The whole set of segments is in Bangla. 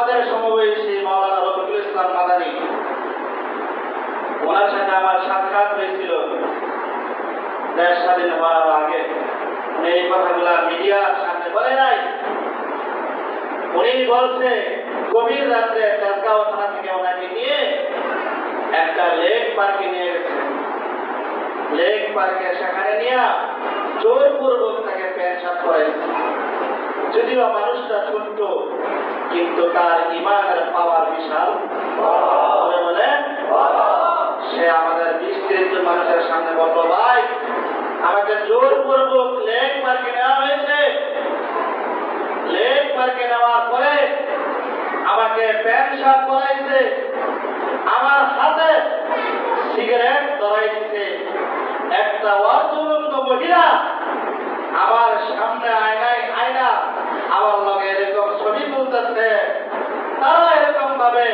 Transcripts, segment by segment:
আমাদের সমবয়সী মাওলানা রফিকুল ইসলাম মাদানী। ওনার সাথে আমার সাক্ষাৎ হয়েছিল দেশ স্বাধীন হওয়ার আগে। উনি এই কথাগুলা মিডিয়ার সামনে বলে নাই। উনি বলছে, গভীর রাত্রে তেজগাঁও থানা থেকে ওনাকে নিয়ে একটা লেক পার্কে নিয়ে গেছে। লেক পার্কে সেখানে নিয়ে জোরপূর্বক তাকে প্যান্ট পেনশন করাইছে। যদিও মানুষটা ছোট্ট, কিন্তু তার ইমানের পাওয়ার বিশাল। বলে সে আমাদের বিস্তৃত মানুষের সামনে বলল, ভাই, আমাকে জোরপূর্বক লেক পার্কে নেওয়া হয়েছে। লেক পার্কে নেওয়ার পরে আমাকে প্যান্ট শার্ট পরাইছে। আমার হাতে সিগারেট ধরাইছে। একটা অর্থনন্দ মহিলা আমার সামনে আয়না আমার লগে এরকম ছবি তুলতেছে। তারা এরকম ভাবে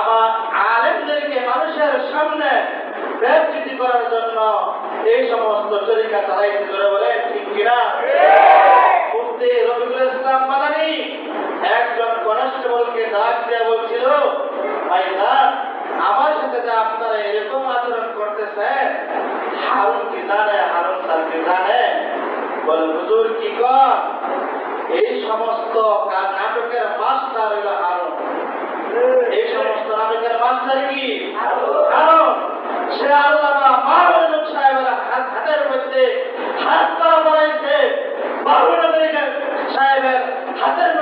আমার আলেমদেরকে মানুষের সামনে ব্যবচিতি করার জন্য এই সমস্ত তরিকা চালাইছে ধরে বলে, ঠিক কিনা মুফতি রফিকুল ইসলাম মাদানী একজন কনস্টেবলকে ডাক দিয়ে বলছিল, ভাই স্যার, আমার সাথে যে আপনারা এরকম আচরণ করতেছেন, হারুন কি জানে? হারুন স্যার কি জানে? এই সমস্ত নাটকের মাস্টার হইল হারণ এই সমস্ত নাটকের মাস্টার কি? হারণ সে আল্লাহ মাহবুব সাহেবের হাতের মধ্যে হাত করা পড়াইছে। মাহবুব সাহেবের হাতের